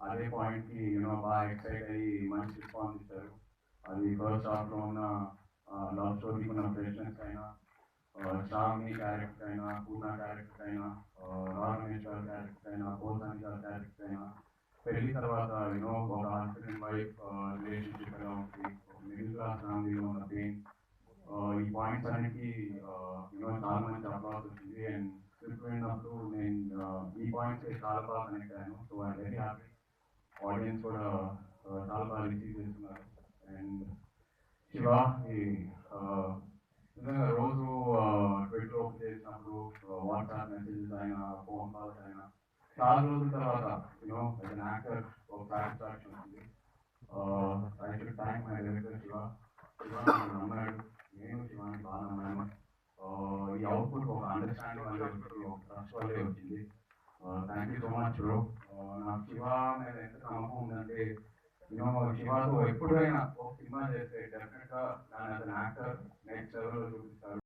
అదే పాయింట్కి యూనో బాగా ఎక్సైట్ అయ్యి మంచి రెస్పాన్స్ ఇచ్చారు అది ఫస్ట్ హాఫ్లో ఉన్న లవ్ స్టోరీకి ఉన్న ఫ్రెష్నెస్ అయినా శ్రావణి క్యారెక్టర్ అయినా పూర్ణ క్యారెక్టర్ అయినా రాఘవేశ్వర్ క్యారెక్టర్ అయినా పోసాని గారి క్యారెక్టర్ అయినా పెళ్లి తర్వాత యూనో ఒక హస్బెండ్ అండ్ వైఫ్ రిలేషన్షిప్ ఎలా ఉంటుంది మిడిల్ క్లాస్ ఫ్యామిలీలో ఉన్న పెయిన్ ఈ పాయింట్స్ అన్నిటికీ యూనో చాలా మంచి అప్లాస్ వచ్చింది అండ్ స్క్రిప్ట్ విన్నప్పుడు నేను uh, ఈ పాయింట్స్ చాలా బాగా కనెక్ట్ అయ్యాను so I very happy audience కూడా చాలా బాగా రిసీవ్ చేస్తున్నారు. అండ్ శివ ఈ రోజు ట్విట్టర్ ఓపెన్ చేసినప్పుడు వాట్సాప్ మెసేజెస్ అయినా ఫోన్ కాల్స్ అయినా చాలా రోజుల తర్వాత you know as an actor ఒక సాటిస్ఫాక్షన్ ఉంది. I should thank my director Shiva Shiva నమ్మాడు. నేను శివాని బాగా నమ్మాను. ఈ అవుట్పుట్ ఒక అండర్స్టాండింగ్ వచ్చింది ఒక ట్రస్ట్ వల్లే వచ్చింది. Thank you so much bro Shiva మీద ఎంత నమ్మకం ఉందంటే సినిమా శివతో ఎప్పుడైనా ఒక సినిమా చేస్తే డెఫినెట్గా దాని యాక్టర్ నెక్స్ట్ లెవెల్లో చూపిస్తారు.